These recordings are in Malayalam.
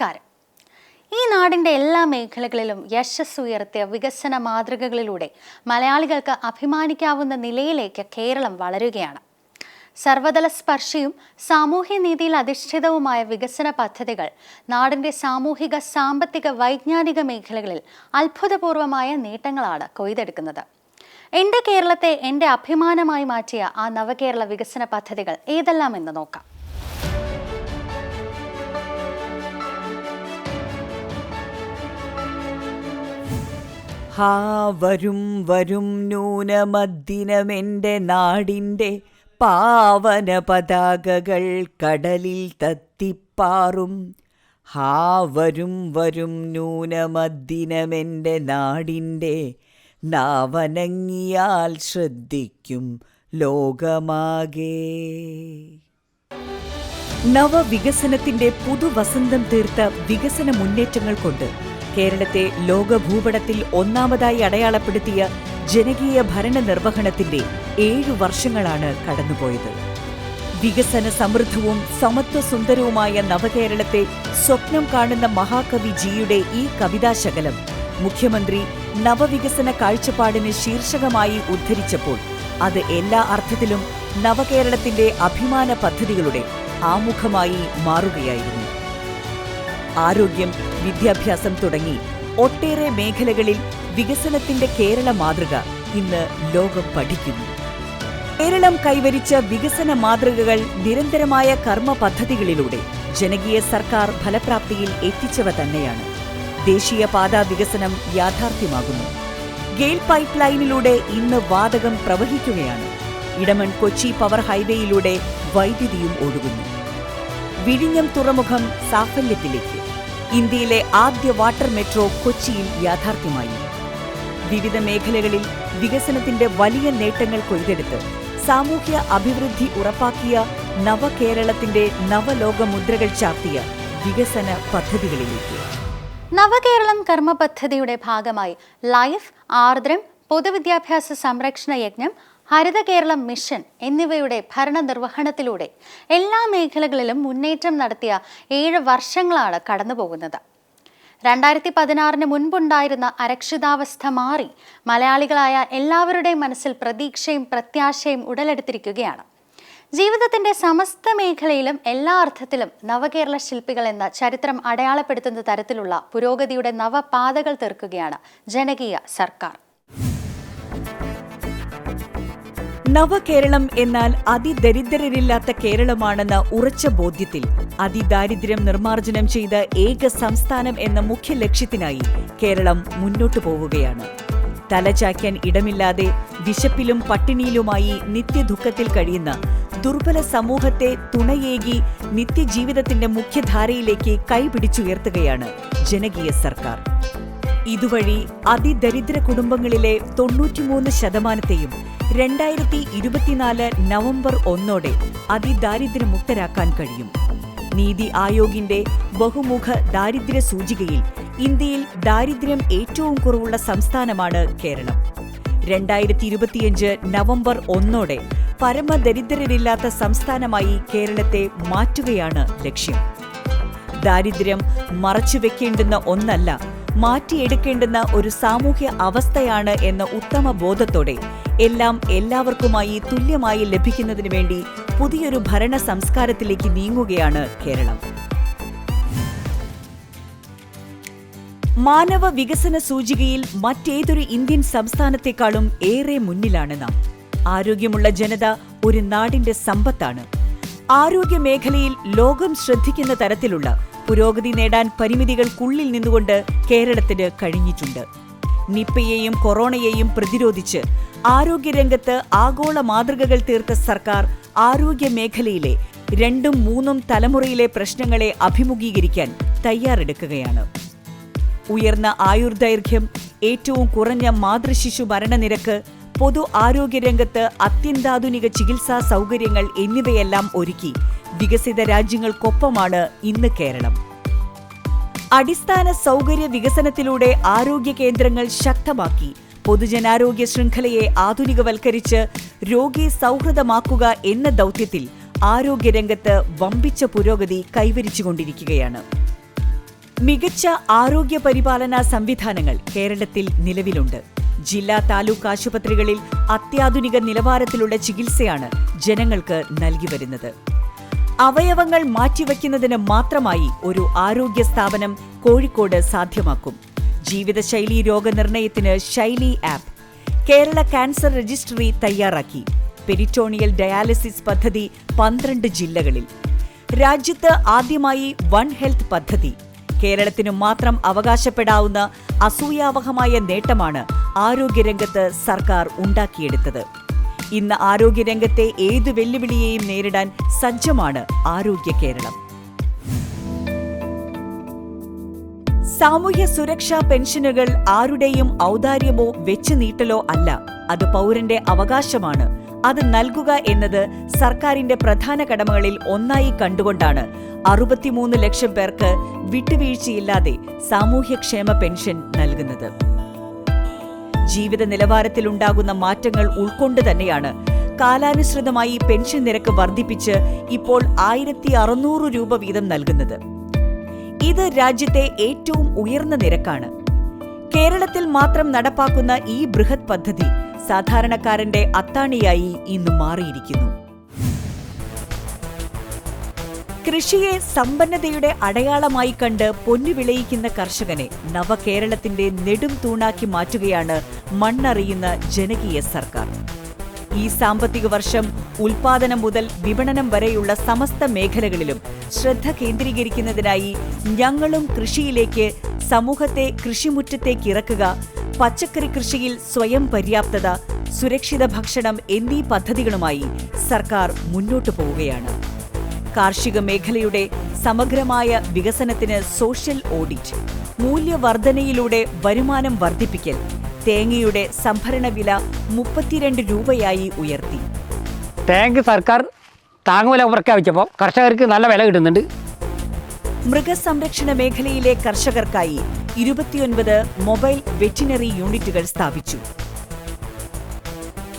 നമസ്കാരം. ഈ നാടിന്റെ എല്ലാ മേഖലകളിലും യശസ് ഉയർത്തിയ വികസന മാതൃകകളിലൂടെ മലയാളികൾക്ക് അഭിമാനിക്കാവുന്ന നിലയിലേക്ക് കേരളം വളരുകയാണ്. സർവതല സ്പർശിയും സാമൂഹ്യനീതിയിൽ അധിഷ്ഠിതവുമായ വികസന പദ്ധതികൾ നാടിന്റെ സാമൂഹിക സാമ്പത്തിക വൈജ്ഞാനിക മേഖലകളിൽ അത്ഭുതപൂർവമായ നേട്ടങ്ങളാണ് കൊയ്തെടുക്കുന്നത്. എന്റെ കേരളത്തെ എന്റെ അഭിമാനമായി മാറ്റിയ ആ നവകേരള വികസന പദ്ധതികൾ ഏതെല്ലാം എന്ന് നോക്കാം. ഹാ വരും വരും ന്യൂനമദ്ദിനമെന്റെ നാടിന്റെ പാവന പതാകകൾ കടലിൽ തത്തിപ്പാറും. ഹാ വരും വരും ന്യൂനമദ്ദിനമെന്റെ നാടിന്റെ നാവനങ്ങിയാൽ ശ്രദ്ധിക്കും ലോകമാകെ. നവവികസനത്തിന്റെ പുതുവസന്തം തീർത്ത വികസന മുന്നേറ്റങ്ങൾ കൊണ്ട് കേരളത്തെ ലോകഭൂപടത്തിൽ ഒന്നാമതായി അടയാളപ്പെടുത്തിയ ജനകീയ ഭരണ നിർവഹണത്തിന്റെ ഏഴു വർഷങ്ങളാണ് കടന്നുപോയത്. വികസന സമൃദ്ധവും സമത്വസുന്ദരവുമായ നവകേരളത്തെ സ്വപ്നം കാണുന്ന മഹാകവി ജിയുടെ ഈ കവിതാശകലം മുഖ്യമന്ത്രി നവവികസന കാഴ്ചപ്പാടിന് ശീർഷകമായി ഉദ്ധരിച്ചപ്പോൾ അത് എല്ലാ അർത്ഥത്തിലും നവകേരളത്തിന്റെ അഭിമാന പദ്ധതികളുടെ ആമുഖമായി മാറുകയായിരുന്നു. ആരോഗ്യം വിദ്യാഭ്യാസം തുടങ്ങി ഒട്ടേറെ മേഖലകളിൽ വികസനത്തിന്റെ കേരള മാതൃക ഇന്ന് ലോകം പഠിക്കുന്നു. കേരളം കൈവരിച്ച വികസന മാതൃകകൾ നിരന്തരമായ കർമ്മ പദ്ധതികളിലൂടെ ജനകീയ സർക്കാർ ഫലപ്രാപ്തിയിൽ എത്തിച്ചവ തന്നെയാണ്. ദേശീയപാത വികസനം യാഥാർത്ഥ്യമാകുന്നു. ഗെയിൽ പൈപ്പ് ലൈനിലൂടെ ഇന്ന് വാതകം പ്രവഹിക്കുകയാണ്. ഇടമൺ കൊച്ചി പവർ ഹൈവേയിലൂടെ വൈദ്യുതിയും ഒഴുകുന്നു. വിഴിഞ്ഞം തുറമുഖം സാഫല്യത്തിലേക്ക്. ഇന്ത്യയിലെ ആദ്യ വാട്ടർ മെട്രോ കൊച്ചിയിൽ യാഥാർത്ഥ്യമായി. വിവിധ മേഖലകളിൽ വികസനത്തിന്റെ വലിയ നേട്ടങ്ങൾ കൊയ്തെടുത്ത് സാമൂഹ്യ അഭിവൃദ്ധി ഉറപ്പാക്കിയ നവകേരളത്തിന്റെ നവലോക മുദ്രകൾ ചാർത്തിയ വികസന പദ്ധതികളിലേക്ക്. നവകേരളം കർമ്മ പദ്ധതിയുടെ ഭാഗമായി ലൈഫ് ആർദ്രം പൊതുവിദ്യാഭ്യാസ സംരക്ഷണ യജ്ഞം ഹരിത കേരളം മിഷൻ എന്നിവയുടെ ഭരണനിർവഹണത്തിലൂടെ എല്ലാ മേഖലകളിലും മുന്നേറ്റം നടത്തിയ ഏഴ് വർഷങ്ങളാണ് കടന്നുപോകുന്നത്. രണ്ടായിരത്തി പതിനാറിന് മുൻപുണ്ടായിരുന്ന അരക്ഷിതാവസ്ഥ മാറി മലയാളികളായ എല്ലാവരുടെയും മനസ്സിൽ പ്രതീക്ഷയും പ്രത്യാശയും ഉടലെടുത്തിരിക്കുകയാണ്. ജീവിതത്തിന്റെ സമസ്ത മേഖലയിലും എല്ലാ അർത്ഥത്തിലും നവകേരള ശില്പികൾ എന്ന ചരിത്രം അടയാളപ്പെടുത്തുന്ന തരത്തിലുള്ള പുരോഗതിയുടെ നവപാതകൾ തീർക്കുകയാണ് ജനകീയ സർക്കാർ. നവകേരളം എന്നാൽ അതിദരിദ്രരില്ലാത്ത കേരളമാണെന്ന ഉറച്ച ബോധ്യത്തിൽ അതിദാരിദ്ര്യം നിർമ്മാർജനം ചെയ്ത ഏക സംസ്ഥാനം എന്ന മുഖ്യ ലക്ഷ്യത്തിനായി കേരളം മുന്നോട്ടു പോവുകയാണ്. തലചായ്ക്കാൻ ഇടമില്ലാതെ വിശപ്പിലും പട്ടിണിയിലുമായി നിത്യദുഃഖത്തിൽ കഴിയുന്ന ദുർബല സമൂഹത്തെ തുണയേകി നിത്യജീവിതത്തിന്റെ മുഖ്യധാരയിലേക്ക് കൈപിടിച്ചുയർത്തുകയാണ് ജനകീയ സർക്കാർ. ഇതുവഴി അതിദരിദ്ര കുടുംബങ്ങളിലെ തൊണ്ണൂറ്റിമൂന്ന് ശതമാനത്തെയും രണ്ടായിരത്തി ഇരുപത്തിനാല് നവംബർ ഒന്നോടെ അതിദാരിദ്ര്യമുക്തരാക്കാൻ കഴിയും. നീതി ആയോഗിന്റെ ബഹുമുഖ ദാരിദ്ര്യ സൂചികയിൽ ഇന്ത്യയിൽ ദാരിദ്ര്യം ഏറ്റവും കുറവുള്ള സംസ്ഥാനമാണ് കേരളം. രണ്ടായിരത്തി ഇരുപത്തിയഞ്ച് നവംബർ ഒന്നോടെ പരമദരിദ്രരില്ലാത്ത സംസ്ഥാനമായി കേരളത്തെ മാറ്റുകയാണ് ലക്ഷ്യം. ദാരിദ്ര്യം മറച്ചുവെക്കേണ്ടുന്ന ഒന്നല്ല മാറ്റിയെടുക്കേണ്ടുന്ന ഒരു സാമൂഹ്യ അവസ്ഥയാണ് എന്ന ഉത്തമ ബോധത്തോടെ എല്ലാം എല്ലാവർക്കുമായി തുല്യമായി ലഭിക്കുന്നതിനു വേണ്ടി പുതിയൊരു ഭരണ സംസ്കാരത്തിലേക്ക് നീങ്ങുകയാണ് കേരളം. മാനവ വികസന സൂചികയിൽ മറ്റേതൊരു ഇന്ത്യൻ സംസ്ഥാനത്തെക്കാളും ഏറെ മുന്നിലാണ് നാം. ആരോഗ്യമുള്ള ജനത ഒരു നാടിന്റെ സമ്പത്താണ്. ആരോഗ്യ മേഖലയിൽ ലോകം ശ്രദ്ധിക്കുന്ന തരത്തിലുള്ള പുരോഗതി നേടാൻ പരിമിതികൾക്കുള്ളിൽ നിന്നുകൊണ്ട് കേരളത്തിന് കഴിഞ്ഞിട്ടുണ്ട്. നിപ്പയെയും കൊറോണയെയും പ്രതിരോധിച്ച് ആരോഗ്യരംഗത്ത് ആഗോള മാതൃകകൾ തീർത്ത സർക്കാർ ആരോഗ്യ മേഖലയിലെ രണ്ടും മൂന്നും തലമുറയിലെ പ്രശ്നങ്ങളെ അഭിമുഖീകരിക്കാൻ തയ്യാറെടുക്കുകയാണ്. ഉയർന്ന ആയുർദൈർഘ്യം ഏറ്റവും കുറഞ്ഞ മാതൃശിശു മരണനിരക്ക് പൊതു ആരോഗ്യരംഗത്ത് അത്യന്താധുനിക ചികിത്സാ സൗകര്യങ്ങൾ എന്നിവയെല്ലാം ഒരുക്കി വികസിത രാജ്യങ്ങൾക്കൊപ്പമാണ് ഇന്ന് കേരളം. അടിസ്ഥാന സൗകര്യ വികസനത്തിലൂടെ ആരോഗ്യ കേന്ദ്രങ്ങൾ ശക്തമാക്കി. പൊതുജനാരോഗ്യ ശൃംഖലയെ ആധുനികവൽക്കരിച്ച് രോഗി സൗഹൃദമാക്കുക എന്ന ദൗത്യത്തിൽ ആരോഗ്യരംഗത്ത് വമ്പിച്ച പുരോഗതി കൈവരിച്ചുകൊണ്ടിരിക്കുകയാണ്. മികച്ച ആരോഗ്യ പരിപാലന സംവിധാനങ്ങൾ കേരളത്തിൽ നിലവിലുണ്ട്. ജില്ലാ താലൂക്ക് ആശുപത്രികളിൽ അത്യാധുനിക നിലവാരത്തിലുള്ള ചികിത്സയാണ് ജനങ്ങൾക്ക് നൽകി വരുന്നത്. അവയവങ്ങൾ മാറ്റിവെക്കുന്നതിന് മാത്രമായി ഒരു ആരോഗ്യ സ്ഥാപനം കോഴിക്കോട് സാധ്യമാക്കും. ജീവിതശൈലി രോഗനിർണയത്തിന് Shaili app Kerala cancer registry തയ്യാറാക്കി. പെരിറ്റോണിയൽ ഡയാലിസിസ് പദ്ധതി പന്ത്രണ്ട് ജില്ലകളിൽ. രാജ്യത്ത് ആദ്യമായി വൺ ഹെൽത്ത് പദ്ധതി. കേരളത്തിനു മാത്രം അവകാശപ്പെടാവുന്ന അസൂയാവഹമായ നേട്ടമാണ് ആരോഗ്യരംഗത്ത് സർക്കാർ ഉണ്ടാക്കിയെടുത്തത്. ഇന്ന് ആരോഗ്യരംഗത്തെ ഏത് വെല്ലുവിളിയെയും നേരിടാൻ സജ്ജമാണ് ആരോഗ്യ കേരളം. സാമൂഹ്യ സുരക്ഷാ പെൻഷനുകൾ ആരുടെയും ഔദാര്യമോ വെച്ചു നീട്ടലോ അല്ല. അത് പൗരന്റെ അവകാശമാണ്. അത് നൽകുക എന്നത് സർക്കാരിന്റെ പ്രധാന കടമകളിൽ ഒന്നായി കണ്ടുകൊണ്ടാണ്. അറുപത്തിമൂന്ന് ലക്ഷം പേർക്ക് വിട്ടുവീഴ്ചയില്ലാതെ സാമൂഹ്യക്ഷേമ പെൻഷൻ നൽകുന്നത്. ജീവിത നിലവാരത്തിലുണ്ടാകുന്ന മാറ്റങ്ങൾ ഉൾക്കൊണ്ട് തന്നെയാണ്. കാലാനുസൃതമായി പെൻഷൻ നിരക്ക് വർദ്ധിപ്പിച്ച് ഇപ്പോൾ ആയിരത്തി അറുന്നൂറ് രൂപ വീതം നൽകുന്നത്. ഇത് രാജ്യത്തെ ഏറ്റവും ഉയർന്ന നിരക്കാണ്. കേരളത്തിൽ മാത്രം നടപ്പാക്കുന്ന ഈ ബൃഹത് പദ്ധതി സാധാരണക്കാരന്റെ അത്താണിയായി ഇന്ന് മാറിയിരിക്കുന്നു. കൃഷിയെ സമ്പന്നതയുടെ അടയാളമായി കണ്ട് പൊന്നു വിളയിക്കുന്ന കർഷകനെ നവകേരളത്തിന്റെ നെടും തൂണാക്കി മാറ്റുകയാണ് മണ്ണറിയുന്ന ജനകീയ സർക്കാർ. ഈ സാമ്പത്തിക വർഷം ഉൽപാദനം മുതൽ വിപണനം വരെയുള്ള സമസ്ത മേഖലകളിലും ശ്രദ്ധ കേന്ദ്രീകരിക്കുന്നതിനായി ഞങ്ങളും കൃഷിയിലേക്ക് സമൂഹത്തെ കൃഷിമുറ്റത്തേക്ക് ഇറക്കുക പച്ചക്കറി കൃഷിയിൽ സ്വയം പര്യാപ്തത സുരക്ഷിത ഭക്ഷണം എന്നീ പദ്ധതികളുമായി സർക്കാർ മുന്നോട്ടു പോവുകയാണ്. കാർഷിക മേഖലയുടെ സമഗ്രമായ വികസനത്തിന് സോഷ്യൽ ഓഡിറ്റ് മൂല്യവർധനയിലൂടെ വരുമാനം വർദ്ധിപ്പിക്കൽ തേങ്ങയുടെ സംഭരണ വില മുപ്പത്തിരണ്ട് രൂപയായി ഉയർത്തി. തേങ്ങ സർക്കാർ താങ്ങുവില പ്രഖ്യാപിച്ചപ്പോൾ കർഷകർക്ക് നല്ല വില കിട്ടുന്നുണ്ട്. മൃഗസംരക്ഷണ മേഖലയിലെ കർഷകർക്കായി ഇരുപത്തിയൊൻപത് മൊബൈൽ വെറ്റിനറി യൂണിറ്റുകൾ സ്ഥാപിച്ചു.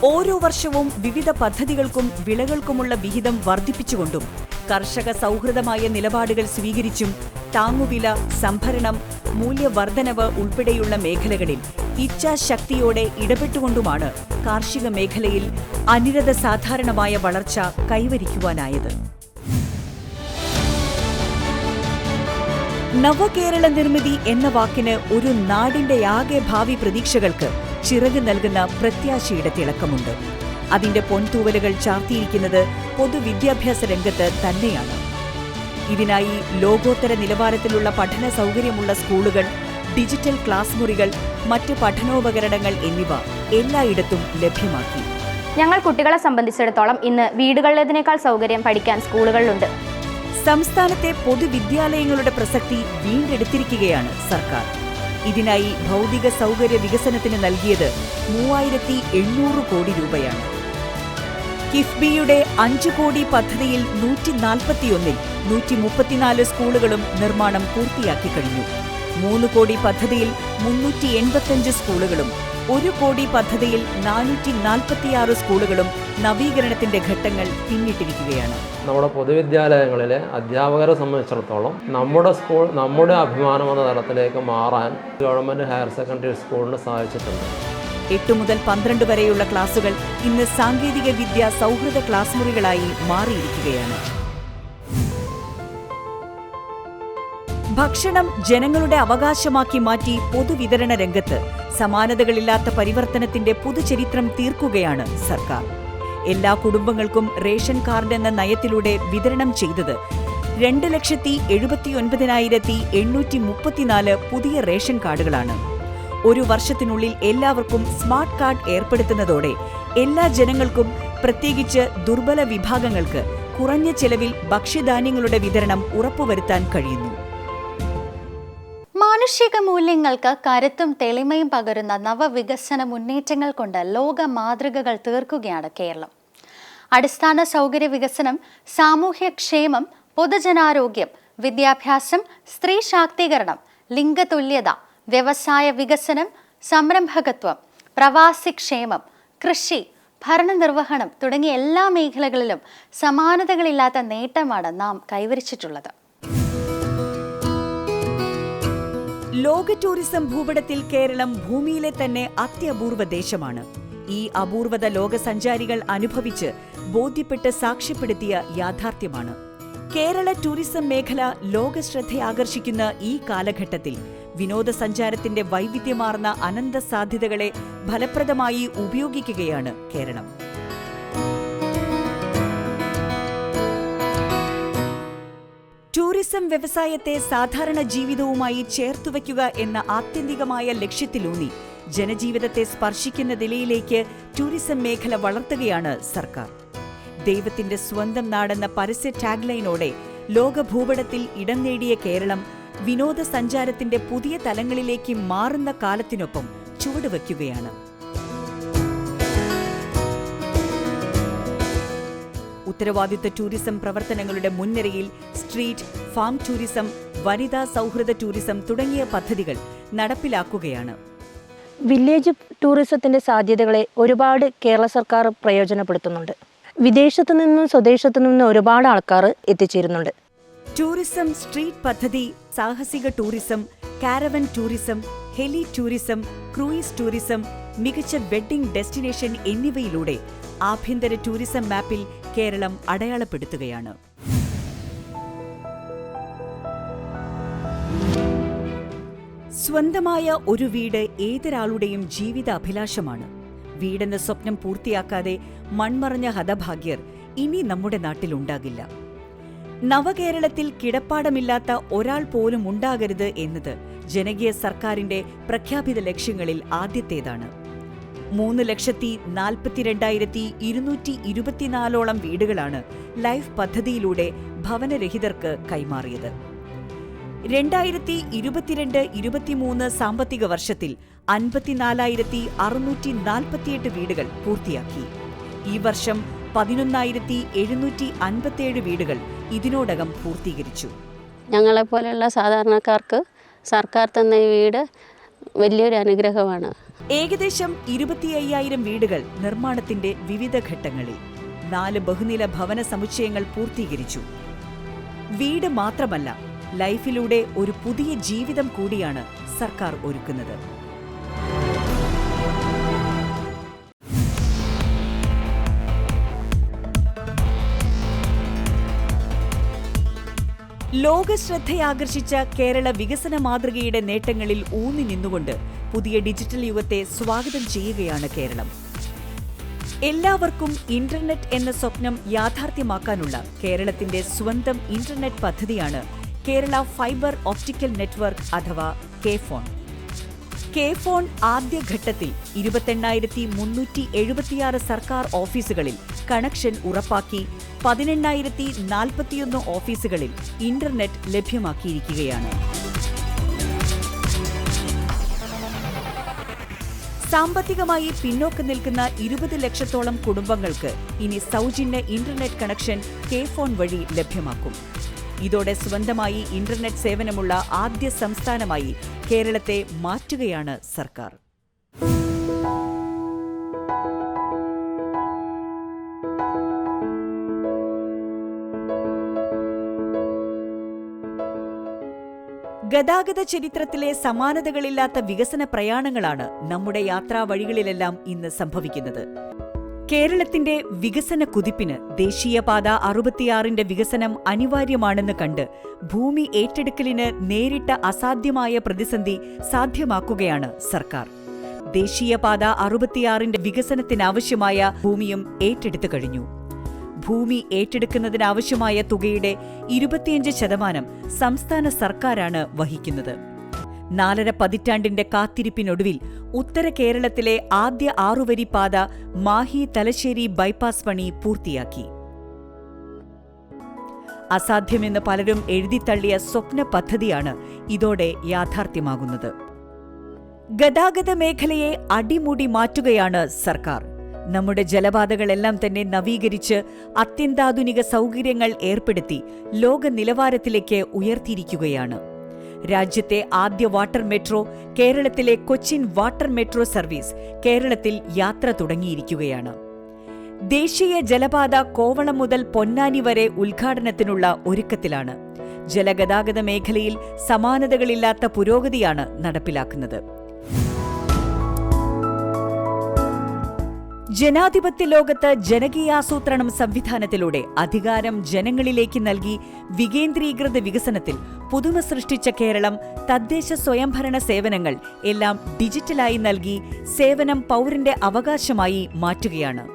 ഓരോ വർഷവും വിവിധ പദ്ധതികൾക്കും വിളകൾക്കുമുള്ള വിഹിതം വർദ്ധിപ്പിച്ചുകൊണ്ടും കർഷക സൗഹൃദമായ നിലപാടുകൾ സ്വീകരിച്ചും താങ്ങുവില സംഭരണം മൂല്യവർദ്ധനവ് ഉൾപ്പെടെയുള്ള മേഖലകളിൽ ഇച്ഛാശക്തിയോടെ ഇടപെട്ടുകൊണ്ടുമാണ് കാർഷിക മേഖലയിൽ അനിരത സാധാരണമായ വളർച്ച കൈവരിക്കുവാനായത്. നവകേരള നിർമ്മിതി എന്ന വാക്കിന് ഒരു നാടിന്റെ ആകെ ഭാവി പ്രതീക്ഷകൾക്ക് ചിറക് നൽകുന്ന പ്രത്യാശയുടെ തിളക്കമുണ്ട്. അതിന്റെ പൊൻതൂവലുകൾ ചാർത്തിയിരിക്കുന്നത് പൊതുവിദ്യാഭ്യാസ രംഗത്ത് തന്നെയാണ്. ഇതിനായി ലോകോത്തര നിലവാരത്തിലുള്ള പഠന സൗകര്യമുള്ള സ്കൂളുകൾ ഡിജിറ്റൽ ക്ലാസ് മുറികൾ മറ്റ് പഠനോപകരണങ്ങൾ എന്നിവ എല്ലായിടത്തും ലഭ്യമാക്കി. ഞങ്ങൾ കുട്ടികളെ സംബന്ധിച്ചിടത്തോളം ഇന്ന് വീടുകളിലേതിനേക്കാൾ സൗകര്യം പഠിക്കാൻ സ്കൂളുകളിലുണ്ട്. സംസ്ഥാനത്തെ പൊതുവിദ്യാലയങ്ങളുടെ പ്രസക്തി വീണ്ടെടുത്തിരിക്കുകയാണ് സർക്കാർ. ഇതിനായി ഭൗതിക സൗകര്യ വികസനത്തിന് നൽകിയത് മൂവായിരത്തി എണ്ണൂറ് കോടി രൂപയാണ്. കിഫ്ബിയുടെ അഞ്ചു കോടി പദ്ധതിയിൽ നൂറ്റി നാൽപ്പത്തിയൊന്നിൽ നൂറ്റി മുപ്പത്തിനാല് സ്കൂളുകളും നിർമ്മാണം പൂർത്തിയാക്കി കഴിഞ്ഞു. മൂന്ന് കോടി പദ്ധതിയിൽ മുന്നൂറ്റി എൺപത്തിയഞ്ച് സ്കൂളുകളും ഒരു കോടി പദ്ധതിയിൽ നാനൂറ്റി നാൽപ്പത്തിയാറ് സ്കൂളുകളും നവീകരണത്തിന്റെ ഘട്ടങ്ങൾ പിന്നിട്ടിരിക്കുകയാണ്. നമ്മുടെ പൊതുവിദ്യാലയങ്ങളിലെ അധ്യാപകരെ സംബന്ധിച്ചിടത്തോളം നമ്മുടെ സ്കൂൾ നമ്മുടെ അഭിമാനം എന്ന തലത്തിലേക്ക് മാറാൻ ഗവൺമെന്റ് ഹയർ സെക്കൻഡറി സ്കൂളിന് സാധിച്ചിട്ടുണ്ട്. എട്ട് മുതൽ പന്ത്രണ്ട് വരെയുള്ള ക്ലാസുകൾ ഇന്ന് സാങ്കേതിക വിദ്യ സൗഹൃദ ക്ലാസ് മുറികളായി മാറിയിരിക്കുകയാണ്. ഭക്ഷണം ജനങ്ങളുടെ അവകാശമാക്കി മാറ്റി പൊതുവിതരണ രംഗത്ത് സമാനതകളില്ലാത്ത പരിവർത്തനത്തിന്റെ പുതുചരിത്രം തീർക്കുകയാണ് സർക്കാർ. എല്ലാ കുടുംബങ്ങൾക്കും റേഷൻ കാർഡ് എന്ന നയത്തിലൂടെ വിതരണം ചെയ്തത് രണ്ട് ലക്ഷത്തി എഴുപത്തിയൊൻപതിനായിരത്തി എണ്ണൂറ്റി മുപ്പത്തിനാല് പുതിയ റേഷൻ കാർഡുകളാണ്. ഒരു വർഷത്തിനുള്ളിൽ എല്ലാവർക്കും സ്മാർട്ട് കാർഡ് ഏർപ്പെടുത്തുന്നതോടെ എല്ലാ ജനങ്ങൾക്കും പ്രത്യേകിച്ച് ദുർബല വിഭാഗങ്ങൾക്ക് കുറഞ്ഞ ചെലവിൽ ഭക്ഷ്യധാന്യങ്ങളുടെ വിതരണം ഉറപ്പുവരുത്താൻ കഴിയുന്നു. മാനുഷിക മൂല്യങ്ങൾക്ക് കരുത്തും തെളിമയും പകരുന്ന നവവികസന മുന്നേറ്റങ്ങൾ കൊണ്ട് ലോക മാതൃകകൾ തീർക്കുകയാണ് കേരളം. അടിസ്ഥാന സൗകര്യ വികസനം സാമൂഹ്യക്ഷേമം പൊതുജനാരോഗ്യം വിദ്യാഭ്യാസം സ്ത്രീ ശാക്തീകരണം ലിംഗതുല്യത വ്യവസായ വികസനം സംരംഭകത്വം പ്രവാസി ക്ഷേമം കൃഷി ഭരണ നിർവഹണം തുടങ്ങിയ എല്ലാ മേഖലകളിലും സമാനതകളില്ലാത്ത നേട്ടമാണ് നാം കൈവരിച്ചിട്ടുള്ളത്. ലോക ടൂറിസം ഭൂപടത്തിൽ കേരളം ഭൂമിയിലെ തന്നെ അത്യപൂർവ ദേശമാണ്. ഈ അപൂർവത ലോക സഞ്ചാരികൾ അനുഭവിച്ച് ബോധ്യപ്പെട്ട് സാക്ഷ്യപ്പെടുത്തിയ യാഥാർത്ഥ്യമാണ്. കേരള ടൂറിസം മേഖല ലോക ലോകശ്രദ്ധയാകർഷിക്കുന്ന ഈ കാലഘട്ടത്തിൽ വിനോദസഞ്ചാരത്തിന്റെ വൈവിധ്യമാർന്ന അനന്ത സാധ്യതകളെ ഫലപ്രദമായി ഉപയോഗിക്കുകയാണ് കേരളം. ടൂറിസം വ്യവസായത്തെ സാധാരണ ജീവിതവുമായി ചേർത്തുവയ്ക്കുക എന്ന ആത്യന്തികമായ ലക്ഷ്യത്തിലൂന്നി ജനജീവിതത്തെ സ്പർശിക്കുന്ന നിലയിലേക്ക് ടൂറിസം മേഖല വളർത്തുകയാണ് സർക്കാർ. ദൈവത്തിന്റെ സ്വന്തം നാടെന്ന പരസ്യ ടാഗ്ലൈനോടെ ലോകഭൂപടത്തിൽ ഇടം നേടിയ കേരളം വിനോദസഞ്ചാരത്തിന്റെ പുതിയ തലങ്ങളിലേക്ക് മാറുന്ന കാലത്തിനൊപ്പം ചുവടുവയ്ക്കുകയാണ്. ഉത്തരവാദിത്ത ടൂറിസം പ്രവർത്തനങ്ങളുടെ മുൻനിരയിൽ സ്ട്രീറ്റ് ഫാം ടൂറിസം വനിതാ സൗഹൃദ ടൂറിസം തുടങ്ങിയ പദ്ധതികൾ നടപ്പിലാക്കുകയാണ്. വില്ലേജ് ടൂറിസത്തിന്റെ സാധ്യതകളെ ഒരുപാട് കേരള സർക്കാർ പ്രയോജനപ്പെടുത്തുന്നുണ്ട്. വിദേശത്തു നിന്നും സ്വദേശത്തു നിന്നും ഒരുപാട് ആൾക്കാർ എത്തിച്ചേരുന്നുണ്ട്. ടൂറിസം സ്ട്രീറ്റ് പദ്ധതി സാഹസിക tourism caravan tourism heli tourism cruise tourism മികച്ച വെഡ്ഡിംഗ് ഡെസ്റ്റിനേഷൻ എന്നിവയിലൂടെ ആഭ്യന്തര ടൂറിസം മാപ്പിൽ കേരളം അടയാളപ്പെടുത്തുകയാണ്. സ്വന്തമായ ഒരു വീട് ഏതൊരാളുടെയും ജീവിത അഭിലാഷമാണ് വീടെന്ന സ്വപ്നം പൂർത്തിയാക്കാതെ മൺമറഞ്ഞ ഹതഭാഗ്യർ ഇനി നമ്മുടെ നാട്ടിലുണ്ടാകില്ല. നവകേരളത്തിൽ കിടപ്പാടമില്ലാത്ത ഒരാൾ പോലും ഉണ്ടാകരുത് എന്നത് ജനകീയ സർക്കാരിന്റെ പ്രഖ്യാപിത ലക്ഷ്യങ്ങളിൽ ആദ്യത്തേതാണ്. മൂന്ന് ലക്ഷത്തി നാൽപ്പത്തിരണ്ടായിരത്തി ഇരുന്നൂറ്റി ഇരുപത്തിനാലോളം വീടുകളാണ് ലൈഫ് പദ്ധതിയിലൂടെ ഭവനരഹിതർക്ക് കൈമാറിയത്. രണ്ടായിരത്തി ഇരുപത്തിരണ്ട് ഇരുപത്തിമൂന്ന് സാമ്പത്തിക വർഷത്തിൽ അൻപത്തിനാലായിരത്തി അറുന്നൂറ്റി നാൽപ്പത്തിയെട്ട് വീടുകൾ പൂർത്തിയാക്കി. ഈ വർഷം പതിനൊന്നായിരത്തി എഴുന്നൂറ്റി അൻപത്തിയേഴ് വീടുകൾ ഇതിനോടകം പൂർത്തീകരിച്ചു. ഞങ്ങളെപ്പോലെയുള്ള സാധാരണക്കാർക്ക് സർക്കാർ തന്ന ഈ വീട് വലിയൊരു അനുഗ്രഹമാണ്. ഏകദേശം ഇരുപത്തി അയ്യായിരം വീടുകൾ നിർമ്മാണത്തിന്റെ വിവിധ ഘട്ടങ്ങളിൽ നാല് ബഹുനില ഭവന സമുച്ചയങ്ങൾ പൂർത്തീകരിച്ചു. വീട് മാത്രമല്ല ലൈഫിലൂടെ ഒരു പുതിയ ജീവിതം കൂടിയാണ് സർക്കാർ ഒരുക്കുന്നത്. ലോകശ്രദ്ധയാകർഷിച്ച കേരള വികസന മാതൃകയുടെ നേട്ടങ്ങളിൽ ഊന്നി നിന്നുകൊണ്ട് പുതിയ ഡിജിറ്റൽ യുഗത്തെ സ്വാഗതം ചെയ്യുകയാണ് കേരളം. എല്ലാവർക്കും ഇന്റർനെറ്റ് എന്ന സ്വപ്നം യാഥാർത്ഥ്യമാക്കാനുള്ള കേരളത്തിന്റെ സ്വന്തം ഇന്റർനെറ്റ് പദ്ധതിയാണ് കേരള ഫൈബർ ഓപ്റ്റിക്കൽ നെറ്റ്വർക്ക് അഥവാ കെ ഫോൺ. കെ ഫോൺ ആദ്യഘട്ടത്തിൽ ഇരുപത്തെണ്ണായിരത്തി മുന്നൂറ്റി എഴുപത്തിയാറ് സർക്കാർ ഓഫീസുകളിൽ കണക്ഷൻ ഉറപ്പാക്കി പതിനെണ്ണായിരത്തി നാൽപ്പത്തിയൊന്ന് ഓഫീസുകളിൽ ഇന്റർനെറ്റ് ലഭ്യമാക്കിയിരിക്കുകയാണ്. സാമ്പത്തികമായി പിന്നോക്കം നിൽക്കുന്ന ഇരുപത് ലക്ഷത്തോളം കുടുംബങ്ങൾക്ക് ഇനി സൗജന്യ ഇന്റർനെറ്റ് കണക്ഷൻ കെ ഫോൺ വഴി ലഭ്യമാക്കും. ഇതോടെ സ്വന്തമായി ഇന്റർനെറ്റ് സേവനമുള്ള ആദ്യ സംസ്ഥാനമായി കേരളത്തെ മാറ്റുകയാണ് സർക്കാർ. ഗതാഗത ചരിത്രത്തിലെ സമാനതകളില്ലാത്ത വികസന പ്രയാണങ്ങളാണ് നമ്മുടെ യാത്രാ വഴികളിലെല്ലാം ഇന്ന് സംഭവിക്കുന്നത്. കേരളത്തിന്റെ വികസന കുതിപ്പിന് ദേശീയപാത അറുപത്തിയാറിന്റെ വികസനം അനിവാര്യമാണെന്ന് കണ്ട് ഭൂമി ഏറ്റെടുക്കലിന് നേരിട്ട അസാധ്യമായ പ്രതിസന്ധി സാധ്യമാക്കുകയാണ് സർക്കാർ. ദേശീയപാത അറുപത്തിയാറിന്റെ വികസനത്തിനാവശ്യമായ ഭൂമിയും ഏറ്റെടുത്തു കഴിഞ്ഞു. ഭൂമി ഏറ്റെടുക്കുന്നതിനാവശ്യമായ തുകയുടെ ഇരുപത്തിയഞ്ച് ശതമാനം സംസ്ഥാന സർക്കാരാണ് വഹിക്കുന്നത്. നാലര പതിറ്റാണ്ടിന്റെ കാത്തിരിപ്പിനൊടുവിൽ ഉത്തര കേരളത്തിലെ ആദ്യ ആറുവരി പാത മാഹി തലശ്ശേരി ബൈപ്പാസ് പണി പൂർത്തിയാക്കി. അസാധ്യമെന്ന് പലരും എഴുതിത്തള്ളിയ സ്വപ്ന പദ്ധതിയാണ് ഇതോടെ യാഥാർത്ഥ്യമാകുന്നത്. ഗതാഗത മേഖലയെ അടിമുടി മാറ്റുകയാണ് സർക്കാർ. നമ്മുടെ ജലപാതകളെല്ലാം തന്നെ നവീകരിച്ച് അത്യന്താധുനിക സൗകര്യങ്ങൾ ഏർപ്പെടുത്തി ലോക നിലവാരത്തിലേക്ക് ഉയർത്തിയിരിക്കുകയാണ്. രാജ്യത്തെ ആദ്യ വാട്ടർ മെട്രോ കേരളത്തിലെ കൊച്ചിൻ വാട്ടർ മെട്രോ സർവീസ് കേരളത്തിൽ യാത്ര തുടങ്ങിയിരിക്കുകയാണ്. ദേശീയ ജലപാത കോവളം മുതൽ പൊന്നാനി വരെ ഉദ്ഘാടനത്തിനുള്ള ഒരുക്കത്തിലാണ്. ജലഗതാഗത മേഖലയിൽ സമാനതകളില്ലാത്ത പുരോഗതിയാണ് നടപ്പിലാക്കുന്നത്. ജനാധിപത്യ ലോകത്ത് ജനകീയാസൂത്രണം സംവിധാനത്തിലൂടെ അധികാരം ജനങ്ങളിലേക്ക് നൽകി വികേന്ദ്രീകൃത വികസനത്തിൽ പുതുമ സൃഷ്ടിച്ച കേരളം തദ്ദേശ സ്വയംഭരണ സേവനങ്ങൾ എല്ലാം ഡിജിറ്റലായി നൽകി സേവനം പൗരന്റെ അവകാശമായി മാറ്റുകയാണ്.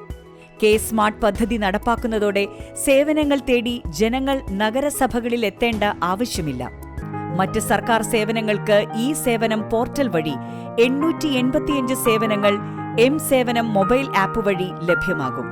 കെ സ്മാർട്ട് പദ്ധതി നടപ്പാക്കുന്നതോടെ സേവനങ്ങൾ തേടി ജനങ്ങൾ നഗരസഭകളിൽ എത്തേണ്ട ആവശ്യമില്ല. മറ്റ് സർക്കാർ സേവനങ്ങൾക്ക് ഈ സേവനം പോർട്ടൽ വഴി എണ്ണൂറ്റി സേവനങ്ങൾ എം സേവനം മൊബൈൽ ആപ്പ് വഴി ലഭ്യമാകും.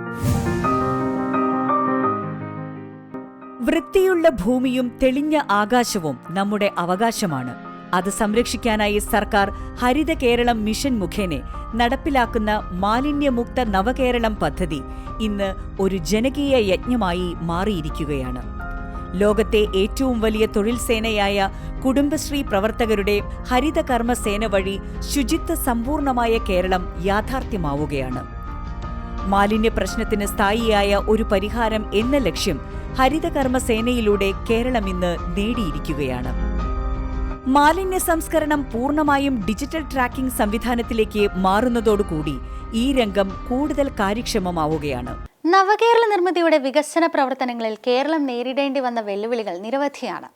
വൃത്തിയുള്ള ഭൂമിയും തെളിഞ്ഞ ആകാശവും നമ്മുടെ അവകാശമാണ്. അത് സംരക്ഷിക്കാനായി സർക്കാർ ഹരിത കേരളം മിഷൻ മുഖേന നടപ്പിലാക്കുന്ന മാലിന്യമുക്ത നവകേരളം പദ്ധതി ഇന്ന് ഒരു ജനകീയ യജ്ഞമായി മാറിയിരിക്കുകയാണ്. ലോകത്തെ ഏറ്റവും വലിയ തൊഴിൽ സേനയായ കുടുംബശ്രീ പ്രവർത്തകരുടെ ഹരിതകർമ്മ സേന വഴി ശുചിത്വ സമ്പൂർണമായ കേരളം യാഥാർത്ഥ്യമാവുകയാണ്. മാലിന്യ പ്രശ്നത്തിന് സ്ഥായിയായ ഒരു പരിഹാരം എന്ന ലക്ഷ്യം ഹരിതകർമ്മ സേനയിലൂടെ കേരളം ഇന്ന് നേടിയിരിക്കുകയാണ്. മാലിന്യ സംസ്കരണം പൂർണമായും ഡിജിറ്റൽ ട്രാക്കിംഗ് സംവിധാനത്തിലേക്ക് മാറുന്നതോടുകൂടി ഈ രംഗം കൂടുതൽ കാര്യക്ഷമമാവുകയാണ്. നവകേരള നിർമ്മിതിയുടെ വികസന പ്രവർത്തനങ്ങളിൽ കേരളം നേരിടേണ്ടി വന്ന വെല്ലുവിളികൾ നിരവധിയാണ്.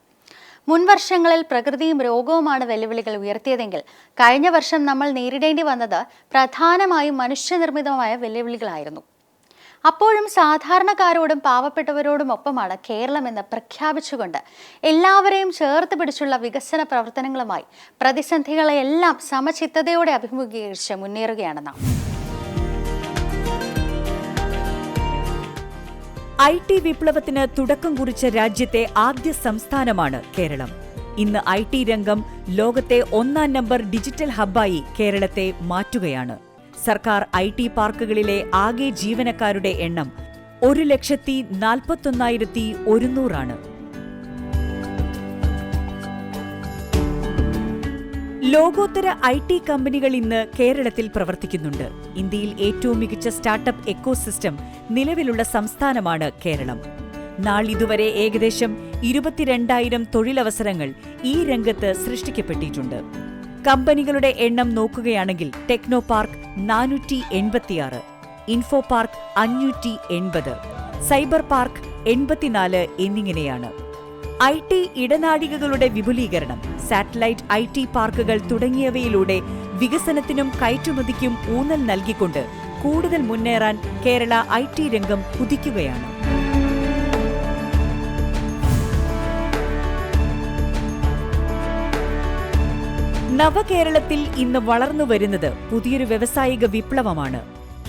മുൻവർഷങ്ങളിൽ പ്രകൃതിയും രോഗവുമാണ് വെല്ലുവിളികൾ ഉയർത്തിയതെങ്കിൽ കഴിഞ്ഞ വർഷം നമ്മൾ നേരിടേണ്ടി വന്നത് പ്രധാനമായും മനുഷ്യനിർമ്മിതമായ വെല്ലുവിളികളായിരുന്നു. അപ്പോഴും സാധാരണക്കാരോടും പാവപ്പെട്ടവരോടും ഒപ്പമാണ് കേരളം എന്ന് പ്രഖ്യാപിച്ചുകൊണ്ട് എല്ലാവരെയും ചേർത്ത് പിടിച്ചുള്ള വികസന പ്രവർത്തനങ്ങളുമായി പ്രതിസന്ധികളെയെല്ലാം സമചിത്തതയോടെ അഭിമുഖീകരിച്ച് മുന്നേറുകയാണ് നാം. ഐ ടി വിപ്ലവത്തിന് തുടക്കം കുറിച്ച രാജ്യത്തെ ആദ്യ സംസ്ഥാനമാണ് കേരളം. ഇന്ന് ഐ ടി രംഗം ലോകത്തെ ഒന്നാം നമ്പർ ഡിജിറ്റൽ ഹബ്ബായി കേരളത്തെ മാറ്റുകയാണ്. സർക്കാർ ഐ ടി പാർക്കുകളിലെ ആകെ ജീവനക്കാരുടെ എണ്ണം ഒരു ലക്ഷത്തി നാൽപ്പത്തൊന്നായിരത്തി ഒരുന്നൂറാണ്. ലോകോത്തര ഐ ടി കമ്പനികൾ ഇന്ന് കേരളത്തിൽ പ്രവർത്തിക്കുന്നുണ്ട്. ഇന്ത്യയിൽ ഏറ്റവും മികച്ച സ്റ്റാർട്ടപ്പ് എക്കോസിസ്റ്റം നിലവിലുള്ള സംസ്ഥാനമാണ് കേരളം. നാളിതുവരെ ഏകദേശം ഇരുപത്തിരണ്ടായിരം തൊഴിലവസരങ്ങൾ ഈ രംഗത്ത് സൃഷ്ടിക്കപ്പെട്ടിട്ടുണ്ട്. കമ്പനികളുടെ എണ്ണം നോക്കുകയാണെങ്കിൽ ടെക്നോ പാർക്ക് നാനൂറ്റി എൺപത്തിയാറ് ഇൻഫോ പാർക്ക് അഞ്ഞൂറ്റി എൺപത് സൈബർ പാർക്ക് എൺപത്തിനാല് എന്നിങ്ങനെയാണ്. ഐ ടി ഇടനാഴികകളുടെ വിപുലീകരണം സാറ്റലൈറ്റ് ഐ ടി പാർക്കുകൾ തുടങ്ങിയവയിലൂടെ വികസനത്തിനും കയറ്റുമതിക്കും ഊന്നൽ നൽകിക്കൊണ്ട് കൂടുതൽ മുന്നേറാൻ കേരള ഐ ടി രംഗം കുതിക്കുകയാണ്. നവകേരളത്തിൽ ഇന്ന് വളർന്നു വരുന്നത് പുതിയൊരു വ്യവസായിക വിപ്ലവമാണ്.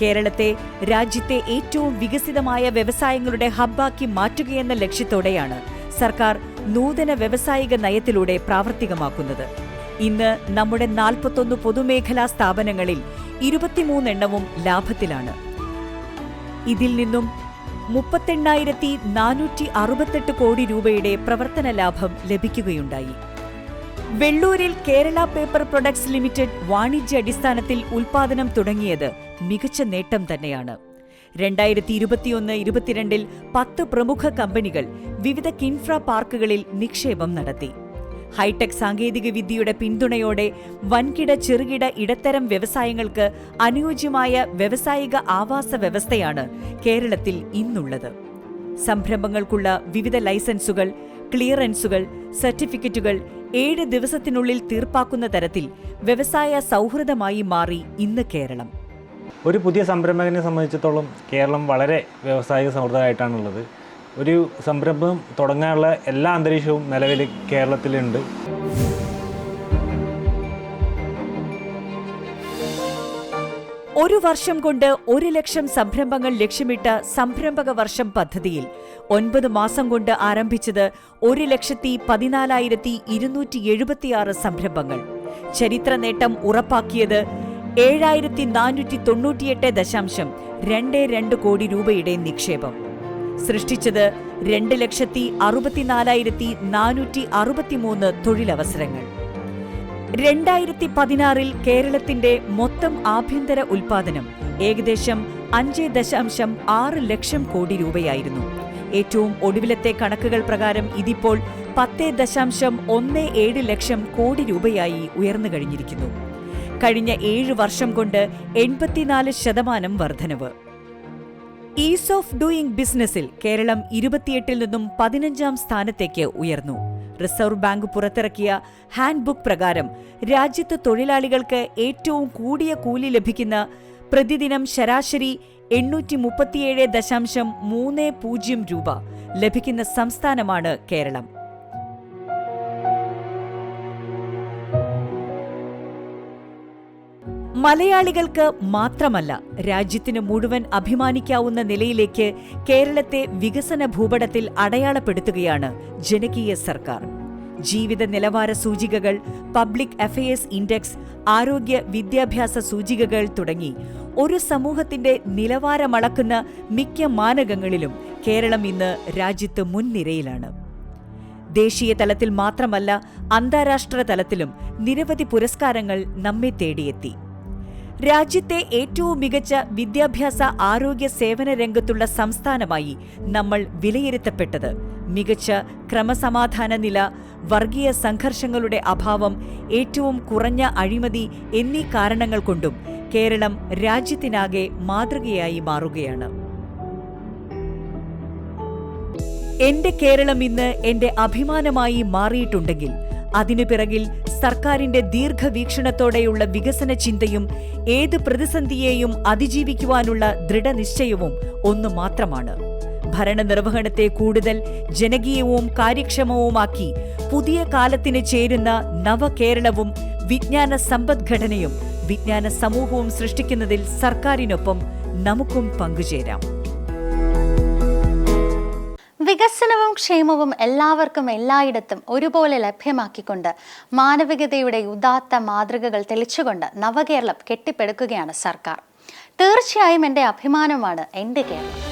കേരളത്തെ രാജ്യത്തെ ഏറ്റവും വികസിതമായ വ്യവസായങ്ങളുടെ ഹബ്ബാക്കി മാറ്റുകയെന്ന ലക്ഷ്യത്തോടെയാണ് സർക്കാർ നൂതന വ്യവസായിക നയത്തിലൂടെ പ്രാവർത്തികമാക്കുന്നത്. ഇന്ന് നമ്മുടെ നാൽപ്പത്തൊന്ന് പൊതുമേഖലാ സ്ഥാപനങ്ങളിൽ ഇരുപത്തിമൂന്നെണ്ണവും ലാഭത്തിലാണ്. ഇതിൽ നിന്നും മുപ്പത്തെണ്ണായിരത്തി നാനൂറ്റി അറുപത്തെട്ട് കോടി രൂപയുടെ പ്രവർത്തന ലാഭം ലഭിക്കുകയുണ്ടായി. വെള്ളൂരിൽ കേരള പേപ്പർ പ്രൊഡക്ട്സ് ലിമിറ്റഡ് വാണിജ്യ അടിസ്ഥാനത്തിൽ ഉൽപാദനം തുടങ്ങിയത് മികച്ച നേട്ടം തന്നെയാണ്. രണ്ടായിരത്തി ഇരുപത്തിയൊന്ന് ഇരുപത്തിരണ്ടിൽ പത്ത് പ്രമുഖ കമ്പനികൾ വിവിധ കിൻഫ്ര പാർക്കുകളിൽ നിക്ഷേപം നടത്തി. ഹൈടെക് സാങ്കേതിക വിദ്യയുടെ പിന്തുണയോടെ വൻകിട ചെറുകിട ഇടത്തരം വ്യവസായങ്ങൾക്ക് അനുയോജ്യമായ വ്യവസായിക ആവാസ വ്യവസ്ഥയാണ് കേരളത്തിൽ ഇന്നുള്ളത്. സംരംഭങ്ങൾക്കുള്ള വിവിധ ലൈസൻസുകൾ ക്ലിയറൻസുകൾ സർട്ടിഫിക്കറ്റുകൾ ഏഴ് ദിവസത്തിനുള്ളിൽ തീർപ്പാക്കുന്ന തരത്തിൽ വ്യവസായ സൗഹൃദമായി മാറി ഇന്ന് കേരളം. ഒരു പുതിയ സംരംഭകനെ സംബന്ധിച്ചിടത്തോളം കേരളം വളരെ വ്യവസായിക സൗഹൃദമായിട്ടാണുള്ളത് ഒരു സംരംഭം തുടങ്ങാനുള്ള എല്ലാ അന്തരീക്ഷവും നിലവിൽ കേരളത്തിലുണ്ട്. ഒരു വർഷം കൊണ്ട് ഒരു ലക്ഷം സംരംഭങ്ങൾ ലക്ഷ്യമിട്ട സംരംഭക വർഷം പദ്ധതിയിൽ ഒൻപത് മാസം കൊണ്ട് ആരംഭിച്ചത് ഒരു ലക്ഷത്തി പതിനാലായിരത്തി ഇരുന്നൂറ്റി എഴുപത്തിയാറ് സംരംഭങ്ങൾ. ചരിത്ര നേട്ടം ഉറപ്പാക്കിയത് ഏഴായിരത്തി നാനൂറ്റി തൊണ്ണൂറ്റിയെട്ട് ദശാംശം രണ്ട് രണ്ട് കോടി രൂപയുടെ നിക്ഷേപം. സൃഷ്ടിച്ചത് രണ്ട് ലക്ഷത്തി അറുപത്തിനാലായിരത്തി നാനൂറ്റി അറുപത്തിമൂന്ന് തൊഴിലവസരങ്ങൾ. രണ്ടായിരത്തി പതിനാറിൽ കേരളത്തിന്റെ മൊത്തം ആഭ്യന്തര ഉൽപാദനം ഏകദേശം അഞ്ച് ദശാംശം ആറ് ലക്ഷം കോടി രൂപയായിരുന്നു. ഏറ്റവും ഒടുവിലത്തെ കണക്കുകൾ പ്രകാരം ഇതിപ്പോൾ പത്ത് ദശാംശം ഒന്ന് ഏഴ് ലക്ഷം കോടി രൂപയായി ഉയർന്നു കഴിഞ്ഞിരിക്കുന്നു. കഴിഞ്ഞ ഏഴ് വർഷം കൊണ്ട് എൺപത്തിനാല് ശതമാനം വർധനവ്. ഈസ് ഓഫ് ഡൂയിങ് ബിസിനസ്സിൽ കേരളം ഇരുപത്തിയെട്ടിൽ നിന്നും പതിനഞ്ചാം സ്ഥാനത്തേക്ക് ഉയർന്നു. റിസർവ് ബാങ്ക് പുറത്തിറക്കിയ ഹാൻഡ് ബുക്ക് പ്രകാരം രാജ്യത്ത് തൊഴിലാളികൾക്ക് ഏറ്റവും കൂടിയ കൂലി ലഭിക്കുന്ന പ്രതിദിനം ശരാശരി എണ്ണൂറ്റി മുപ്പത്തിയേഴ് ദശാംശം മൂന്ന് പൂജ്യം രൂപ ലഭിക്കുന്ന സംസ്ഥാനമാണ് കേരളം. മലയാളികൾക്ക് മാത്രമല്ല രാജ്യത്തിന് മുഴുവൻ അഭിമാനിക്കാവുന്ന നിലയിലേക്ക് കേരളത്തെ വികസന ഭൂപടത്തിൽ അടയാളപ്പെടുത്തുകയാണ് ജനകീയ സർക്കാർ. ജീവിത നിലവാര സൂചികകൾ പബ്ലിക് അഫയേഴ്സ് ഇൻഡെക്സ് ആരോഗ്യ വിദ്യാഭ്യാസ സൂചികകൾ തുടങ്ങി ഒരു സമൂഹത്തിന്റെ നിലവാരമളക്കുന്ന മിക്ക മാനകങ്ങളിലും കേരളം ഇന്ന് രാജ്യത്ത് മുൻനിരയിലാണ്. ദേശീയ തലത്തിൽ മാത്രമല്ല അന്താരാഷ്ട്ര തലത്തിലും നിരവധി പുരസ്കാരങ്ങൾ നമ്മെ തേടിയെത്തി. രാജ്യത്തെ ഏറ്റവും മികച്ച വിദ്യാഭ്യാസ ആരോഗ്യ സേവന രംഗത്തുള്ള സംസ്ഥാനമായി നമ്മൾ വിലയിരുത്തപ്പെട്ടത്. മികച്ച ക്രമസമാധാന നില വർഗീയ സംഘർഷങ്ങളുടെ അഭാവം ഏറ്റവും കുറഞ്ഞ അഴിമതി എന്നീ കാരണങ്ങൾ കൊണ്ടും കേരളം രാജ്യത്തിനാകെ മാതൃകയായി മാറുകയാണ്. എന്റെ കേരളം ഇന്ന് എന്റെ അഭിമാനമായി മാറിയിട്ടുണ്ടെങ്കിൽ അതിനു പിറകിൽ സർക്കാരിന്റെ ദീർഘവീക്ഷണത്തോടെയുള്ള വികസന ചിന്തയും ഏത് പ്രതിസന്ധിയെയും അതിജീവിക്കുവാനുള്ള ദൃഢനിശ്ചയവും ഒന്നു മാത്രമാണ്. ഭരണനിർവഹണത്തെ കൂടുതൽ ജനകീയവും കാര്യക്ഷമവുമാക്കി പുതിയ കാലത്തിന് ചേരുന്ന നവകേരളവും വിജ്ഞാന സമ്പദ്ഘടനയും വിജ്ഞാന സമൂഹവും സൃഷ്ടിക്കുന്നതിൽ സർക്കാരിനൊപ്പം നമുക്കും പങ്കുചേരാം. വികസനവും ക്ഷേമവും എല്ലാവർക്കും എല്ലായിടത്തും ഒരുപോലെ ലഭ്യമാക്കിക്കൊണ്ട് മാനവികതയുടെ ഉദാത്ത മാതൃകകൾ തെളിച്ചുകൊണ്ട് നവകേരളം കെട്ടിപ്പടുക്കുകയാണ് സർക്കാർ. തീർച്ചയായും എന്റെ അഭിമാനമാണ് എന്റെ കേരളം.